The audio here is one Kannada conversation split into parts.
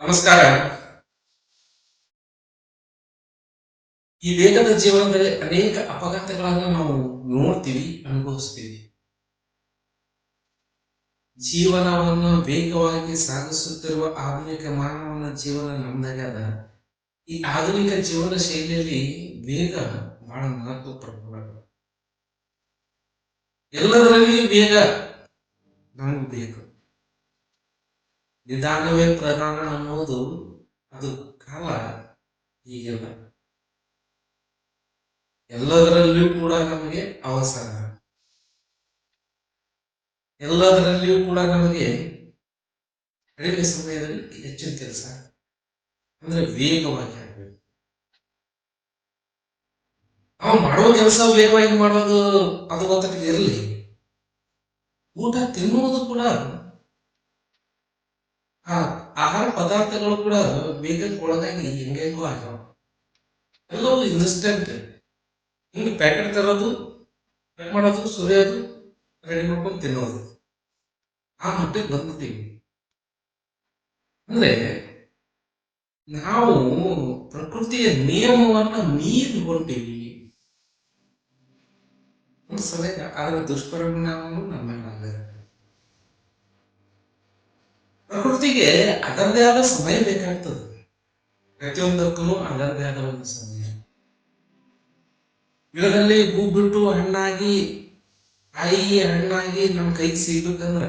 ನಮಸ್ಕಾರ. ಈ ವೇಗದ ಜೀವನದಲ್ಲಿ ಅನೇಕ ಅಪಘಾತಗಳನ್ನು ನಾವು ನೋಡ್ತೀವಿ, ಅನುಭವಿಸ್ತೀವಿ. ಜೀವನವನ್ನು ವೇಗವಾಗಿ ಸಾಗಿಸುತ್ತಿರುವ ಆಧುನಿಕ ಮಾನವನ ಜೀವನ ನಮ್ದಾಗ್ಯದ ಈ ಆಧುನಿಕ ಜೀವನ ಶೈಲಿಯಲ್ಲಿ ವೇಗ ಬಹಳ ಮಹತ್ವ ಪ್ರಭಾವ ಎಲ್ಲದರಲ್ಲಿ ವೇಗ ನಮಗೆ ಬೇಕು. ನಿಧಾನವೇ ಪ್ರಧಾನ ಅನ್ನೋದು ಅದು ಕಾಲ ಈಗಿಲ್ಲ ಎಲ್ಲದರಲ್ಲಿಯೂ ಕೂಡ ನಮಗೆ ಅವಸರ ಎಲ್ಲದರಲ್ಲಿಯೂ ಕೂಡ ನಮಗೆ ಕಡಿಮೆ ಸಮಯದಲ್ಲಿ ಹೆಚ್ಚಿನ ಕೆಲಸ. ಅಂದ್ರೆ ವೇಗವಾಗಿ ಆಗಬೇಕು. ಅವ ಮಾಡುವ ಕೆಲಸ ವೇಗವಾಗಿ ಮಾಡೋದು ಅದು ಗೊತ್ತಿರಲಿ ಇರಲಿ. ಊಟ ತಿನ್ನುವುದು ಕೂಡ ಆ ಆಹಾರ ಪದಾರ್ಥಗಳು ಕೂಡ ವೇಗಕ್ಕೆ ಒಳಗಾಗಿ ಹೆಂಗೆಂಗೋ ಆಗ್ಯಾವ ಎಲ್ಲವೂ ಇನ್ಸ್ಟೆಂಟ್ ಹಿಂಗೆ ಪ್ಯಾಕೆಟ್ ತರೋದು ಪ್ಯಾಕ್ ಮಾಡೋದು, ಸುರಿಯೋದು ರೆಡಿ ಮಾಡ್ಕೊಂಡು ತಿನ್ನೋದು. ಆ ಮಟ್ಟಿಗೆ ಬಂದ್ಬಿಟ್ಟಿವಿ ಅಂದ್ರೆ ನಾವು ಪ್ರಕೃತಿಯ ನಿಯಮವನ್ನು ಮೀರಿ ಹೊರಟಿವಿ ಒಂದ್ಸಲ ಅದರ ದುಷ್ಪರಿಣಾಮಗಳು ನಮ್ಮ ಮೇಲೆ. ಪ್ರಕೃತಿಗೆ ಅದರದೇ ಆದ ಸಮಯ ಬೇಕಾಗ್ತದೆ. ಪ್ರತಿಯೊಂದಕ್ಕೂ ಅದರದೇ ಆದ ಒಂದು ಸಮಯ. ಗಿಡದಲ್ಲಿ ಹೂ ಬಿಟ್ಟು ಹಣ್ಣಾಗಿ ಕಾಯಿ ಹಣ್ಣಾಗಿ ನಮ್ಮ ಕೈಗೆ ಸಿಗ್ಬೇಕಂದ್ರೆ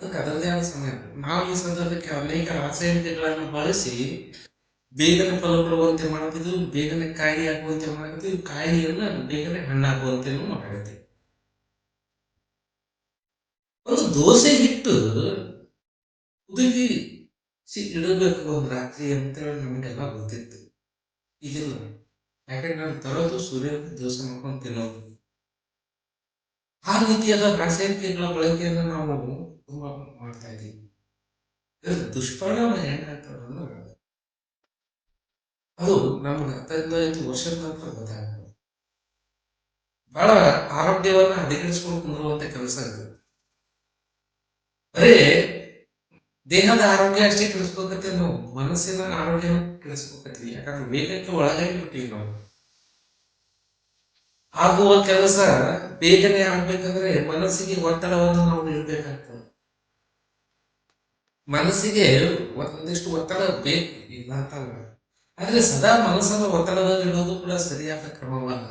ಅದಕ್ಕೆ ಅದರದೇ ಆದ ಸಮಯ. ನಾವು ಈ ಸಂದರ್ಭಕ್ಕೆ ಅನೇಕ ರಾಸಾಯನಿಕಗಳನ್ನು ಬಳಸಿ ಬೇಗನೆ ಫಲ ಕೊಡುವಂತೆ ಮಾಡ್ತಿದ್ವು ಬೇಗನೆ ಕಾಯಿ ಆಗುವಂತೆ ಮಾಡ್ತಿದ್ವು ಕಾಯಿಯನ್ನ ಬೇಗನೆ ಹಣ್ಣಾಗುವಂತೆ ಮಾಡಾಕತ್ತೀವಿ ಒಂದು ದೋಸೆ ಹಿಟ್ಟು ಕುದುಗಿ ಸಿ ಇಡಬೇಕು ಒಂದು ರಾತ್ರಿ ಅಂತೇಳಿ ನಮಗೆಲ್ಲ ಗೊತ್ತಿತ್ತು. ಇದಿಲ್ಲ ಯಾಕಂದ್ರೆ ನಾನು ತರೋದು ಸೂರ್ಯ ದಿವಸ ಮಾಡ್ಕೊಂಡು ತಿನ್ನೋದು. ಆ ರೀತಿಯಾದ ರಾಸಾಯನಿಕಗಳ ಬಳಕೆಯನ್ನು ನಾವು ತುಂಬಾ ಮಾಡ್ತಾ ಇದ್ದೀವಿ. ದುಷ್ಪರಿಣಾಮ ಏನಾಗ್ತದೆ ಅದು ನಮ್ಗೆ ಹತ್ತರಿಂದ ಐದು ವರ್ಷದ ನಂತರ ಗೊತ್ತಾಗ್ತದೆ. ಬಹಳ ಆರೋಗ್ಯವನ್ನು ಹದಗೆಡಿಸ್ಕೊಂಡು ಕುಂದಿರುವಂತ ಕೆಲಸ ಇದೆ. ಬರೇ ದೇಹದ ಆರೋಗ್ಯ ಅಷ್ಟೇ ತಿಳಿಸ್ಬೇಕತ್ತೆ ನಾವು. ಮನಸ್ಸಿನ ಆರೋಗ್ಯ ತಿಳಿಸ್ಬೇಕತ್ತೀವಿ ಯಾಕಂದ್ರೆ ವೇಗಕ್ಕೆ ಒಳಗಾಗಿ ಬಿಟ್ಟಿವಿ ನಾವು. ಆಗುವ ಕೆಲಸ ಬೇಗನೆ ಆಗ್ಬೇಕಂದ್ರೆ ಮನಸ್ಸಿಗೆ ಒತ್ತಡವನ್ನು ನಾವು ನೀಡಬೇಕಾಗ್ತದೆ. ಮನಸ್ಸಿಗೆ ಒಂದಿಷ್ಟು ಒತ್ತಡ ಬೇಕು. ಇಲ್ಲ ಅಂತಲ್ಲ ಆದ್ರೆ ಸದಾ ಮನಸ್ಸನ್ನು ಒತ್ತಡದಲ್ಲಿ ಇಡೋದು ಕೂಡ ಸರಿಯಾದ ಕ್ರಮವಲ್ಲ.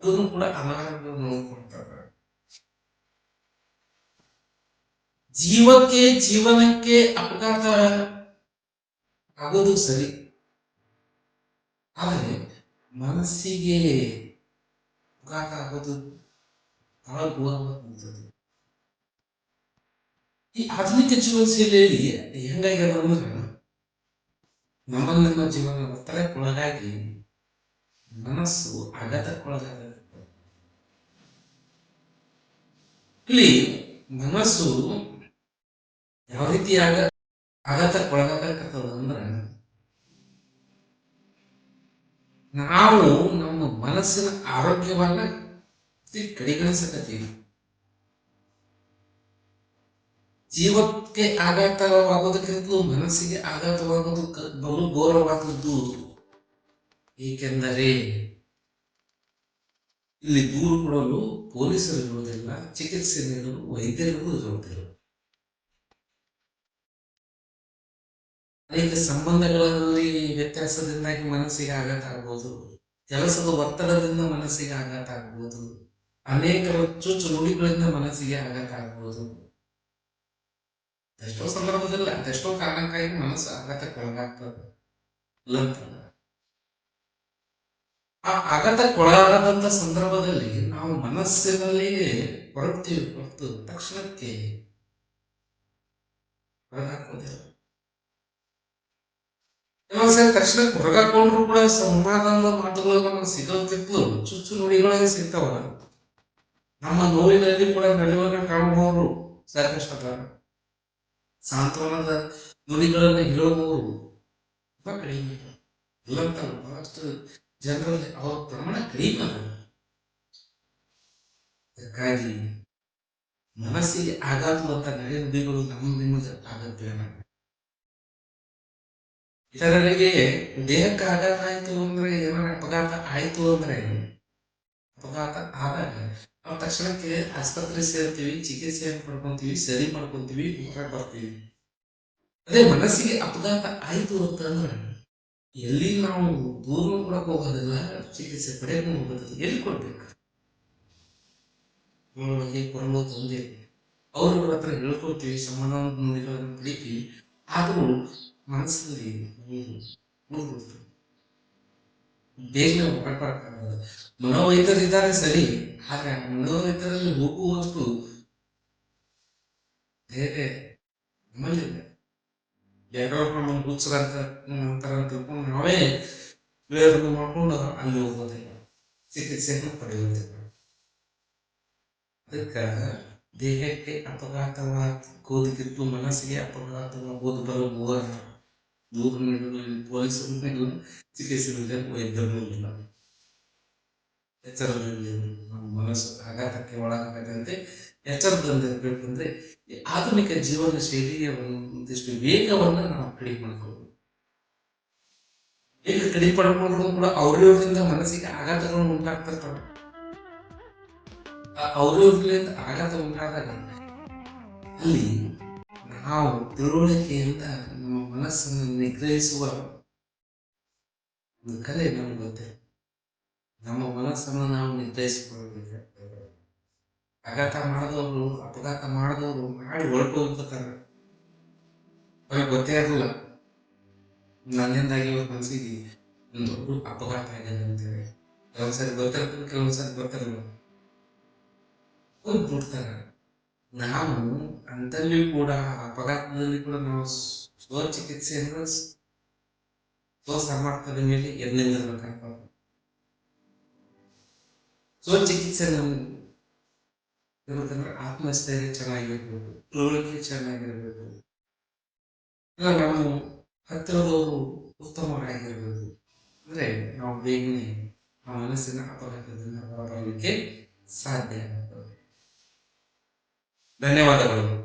ಅದನ್ನು ಕೂಡ ಅನಾರೋಗ್ಯ ನೋಡ್ಕೊಳ್ತಾರೆ. ಜೀವಕ್ಕೆ, ಜೀವನಕ್ಕೆ ಅಪಘಾತ ಆಗೋದು ಸರಿ. ಆದರೆ ಮನಸ್ಸಿಗೆ ಅಪಘಾತ ಆಗೋದು ಘೋರವಾದಂಥದ್ದು ಈ ಆಧುನಿಕ ಜೀವನ ಶೈಲಿಯಲ್ಲಿ ಹೆಂಗಾಗ್ಯದ ಅಂದ್ರೆ ನಮ್ಮ ನಮ್ಮ ಜೀವನ ಒತ್ತಡಕ್ಕೊಳಗಾಗಿ ಮನಸ್ಸು ಆಘಾತಕ್ಕೊಳಗಾದ ಇಲ್ಲಿ ಮನಸ್ಸು ಯಾವ ರೀತಿಯಾಗ ಆಗ ಆಘಾತಕ್ಕೊಳಗಾಗತ್ತದ ಅಂದ್ರೆ? ನಾವು ನಮ್ಮ ಮನಸ್ಸಿನ ಆರೋಗ್ಯವನ್ನ ಕಡೆಗಣಿಸಕತ್ತೀವಿ. ಜೀವಕ್ಕೆ ಆಘಾತವಾಗೋದಕ್ಕಿಂತ ಮನಸ್ಸಿಗೆ ಆಘಾತವಾಗೋದು ಬಹು ಗೌರವವಾದದ್ದು ಏಕೆಂದರೆ ಇಲ್ಲಿ ದೂರು ಕೊಡಲು ಪೊಲೀಸರು ಇರುವುದಿಲ್ಲ, ಚಿಕಿತ್ಸೆ ನೀಡಲು ವೈದ್ಯರಿಗೂ ಇರುವುದಿಲ್ಲ. ಅನೇಕ ಸಂಬಂಧಗಳಲ್ಲಿ ವ್ಯತ್ಯಾಸದಿಂದಾಗಿ ಮನಸ್ಸಿಗೆ ಆಘಾತ ಆಗ್ಬೋದು. ಕೆಲಸದ ಒತ್ತಡದಿಂದ ಮನಸ್ಸಿಗೆ ಆಘಾತ ಆಗ್ಬೋದು. ಅನೇಕ ಚುಚ್ಚು ನುಡಿಗಳಿಂದ ಮನಸ್ಸಿಗೆ ಆಘಾತ ಆಗ್ಬೋದು. ಎಷ್ಟೋ ಸಂದರ್ಭದಲ್ಲಿ ಅದೆಷ್ಟೋ ಕಾರಣಕ್ಕಾಗಿ ಮನಸ್ಸು ಆಘಾತಕ್ಕೆ ಒಳಗಾಗ್ತದೆ. ಇಲ್ಲ ಅಂತಲ್ಲ. ಆ ಆಘಾತಕ್ಕೆ ಒಳಗಾದಂತ ಸಂದರ್ಭದಲ್ಲಿ ನಾವು ಮನಸ್ಸಿನಲ್ಲಿಯೇ ಹೊರಡ್ತೀವಿ ಹೊರತು ತಕ್ಷಣಕ್ಕೆ ಹೊರಗಾಕೋದಿಲ್ಲ ಕೆಲವೊಂದ್ಸರಿ ಹೊರಗೆ ಹಾಕೊಂಡ್ರು ಕೂಡ ಸಮಾಧಾನದ ಮಾತುಗಳು ನಮಗೆ ಸಿಗೋದಿತ್ತು ಚುಚ್ಚು ನುಡಿಗಳೇ ಸಿಗ್ತಾವ? ನಮ್ಮ ನೋವಿನಲ್ಲಿ ಕೂಡ ನಡೆಯುವಾಗ ಕಾಣಬಹುದು ಸಾಕಷ್ಟು ಸಾಂತ್ವನದ ನುಡಿಗಳನ್ನು ಹೇಳುವವರು ತುಂಬಾ ಕಡಿಮೆ. ಇಲ್ಲಂತ ಬಹಳಷ್ಟು ಜನರಲ್ಲಿ ಅವರ ಪ್ರಮಾಣ ಕಡಿಮೆ ಅದ. ಅದಕ್ಕಾಗಿ ಮನಸ್ಸಿಗೆ ಆಗಾದಂತ ನಡೆಯ ನುಡಿಗಳು ನಮ್ಮ ನಿಮಗೆ ಆಗತ್ತೇನ ಇತರರಿಗೆ ದೇಹಕ್ಕೆ ಆಘಾತ ಆಯ್ತು ಅಂದ್ರೆ ಏನಾರ ಅಪಘಾತ ಆಯ್ತು ಅಂದರೆ ಅಪಘಾತ ಆದಾಗ ನಾವು ತಕ್ಷಣಕ್ಕೆ ಆಸ್ಪತ್ರೆ ಸೇರ್ತೀವಿ, ಚಿಕಿತ್ಸೆಯನ್ನು ಪಡ್ಕೊಂತೀವಿ, ಸರಿ ಮಾಡ್ಕೊಂತೀವಿ ಹೊರಗೆ ಬರ್ತೀವಿ. ಅದೇ ಮನಸ್ಸಿಗೆ ಅಪಘಾತ ಆಯ್ತು ಅಂತಂದ್ರೆ ಎಲ್ಲಿ ನಾವು ದೂರ ಕೊಡಕ್ಕೆ ಹೋಗೋದಿಲ್ಲ, ಚಿಕಿತ್ಸೆ ಪಡೆಯಲು ಹೋಗೋದಿಲ್ಲ, ಎಲ್ಲಿ ಕೊಡ್ಬೇಕು? ಕೊರೋನಾ ಕೊರಲು ತಂದೆ. ಅವ್ರವ್ರ ಹತ್ರ ಹೇಳ್ಕೊಳ್ತೀವಿ ಸಮಾಧಾನ ಪಡಿತೀವಿ ಆದರೂ ಮನಸ್ಸಲ್ಲಿ ಉಳಿದ್ಬಿಡ್ತು ಬೇಗನೆ ಹೊರಬರಕ್ಕಾಗಲ್ಲ ಮನೋವೈದ್ಯರಿದ್ದಾರೆ ಸರಿ ಆದ್ರೆ ಆ ಮನೋವೈದ್ಯರಲ್ಲಿ ಹೋಗುವಷ್ಟು ಧೈರ್ಯ ನಮ್ಮಲ್ಲಿಲ್ಲ ಯಾರೋ ನಮ್ಮ ಹುಚ್ಚರಂತ ಅಂತಾರ ಅಂತ ತಿಳ್ಕೊಂಡು ನಾವೇ ಬೇರೆಯನ್ನು ಮಾಡ್ಕೊಂಡು ಅಲ್ಲಿ ಹೋಗೋದಿಲ್ಲ ಚಿಕಿತ್ಸೆಯನ್ನು ಪಡೆಯುವುದಿಲ್ಲ ಅದಕ್ಕೆ ದೇಹಕ್ಕೆ ಅಪಘಾತವಾಗೋದಕ್ಕಿಂತ ಮನಸ್ಸಿಗೆ ಅಪಘಾತವಾಗೋದು ಬರೋ ಮನಸ್ಸು ಆಘಾತಕ್ಕೆ ಒಳಗಾಗದಂತೆ ಎಚ್ಚರದಲ್ಲಿರಬೇಕಂದ್ರೆ ಆಧುನಿಕ ಜೀವನ ಶೈಲಿಯ ಒಂದಿಷ್ಟು ವೇಗವನ್ನು ನಾವು ಕಡಿಮೆ ಮಾಡ್ಕೋಬೇಕು ವೇಗ ಕಡಿಮೆ ಮಾಡ್ಕೊಂಡ್ರು ಕೂಡ ಅವ್ರವ್ರಿಂದ ಮನಸ್ಸಿಗೆ ಆಘಾತಗಳು ಉಂಟಾಗ್ತಿರ್ತಾವೆ ಆ ಅವ್ರವ್ರಿಂದ ಆಘಾತ ಉಂಟಾದಾಗ ಅಲ್ಲಿ ನಾವು ತಿಳುವಳಿಕೆಯಿಂದ ನಮ್ಮ ಮನಸ್ಸನ್ನು ನಿಗ್ರಹಿಸುವ ಒಂದು ಕಲೆ ನಮ್ಗೆ ಗೊತ್ತೆ. ನಮ್ಮ ಮನಸ್ಸನ್ನು ನಾವು ನಿರ್ಧರಿಸಿಕೊಳ್ಳಬೇಕಾಗ್ತದೆ ಆಘಾತ ಮಾಡಿದವರು, ಅಪಘಾತ ಮಾಡಿದವರು, ಮಾಡಿ ಹೊರಟೋಗ್ಬಿಡ್ತಾರೆ ಅವ್ರಿಗೆ ಗೊತ್ತೇ ಇರಲಿಲ್ಲ. ನನ್ನಿಂದಾಗಿ ಅವ್ರ ಮನಸ್ಸಿಗೆ ಒಂದು ದೊಡ್ಡ ಅಪಘಾತ ಆಗಿದೆ ಅಂತೇಳಿ. ಕೆಲವೊಂದ್ಸರಿ ಗೊತ್ತಿರ್ತದೆ ಕೆಲವೊಂದ್ಸರಿ ಗೊತ್ತಿರಲ್ಲ. ಹೋಗ್ಬಿಡ್ತಾರೆ. ನಾವು ಅಂತಲ್ಲಿ ಕೂಡ ಅಪಘಾತದಲ್ಲಿ ಕೂಡ ನಾವು ಸ್ವಚಿಕಿತ್ಸೆಯನ್ನು ಸ್ವ ಸಾಮರ್ಥ್ಯದ ಮೇಲೆ ಸ್ವ ಸ್ವಚಿಕಿತ್ಸೆ ನಮ್ಗೆ ಆತ್ಮಸ್ಥೈರ್ಯ ಚೆನ್ನಾಗಿರ್ಬೋದು ತಿಳುವಳಿಕೆ ಚೆನ್ನಾಗಿರ್ಬೋದು. ನಾವು ಹತ್ತಿರದವರು ಉತ್ತಮವಾಗಿರ್ಬೋದು ಅಂದ್ರೆ ನಾವು ಬೇಗನೆ ಆ ಮನಸ್ಸಿನ ಅಪಘಾತದಿಂದ ಹೊರಬರಲಿಕ್ಕೆ ಸಾಧ್ಯ. ధన్యవాదాలు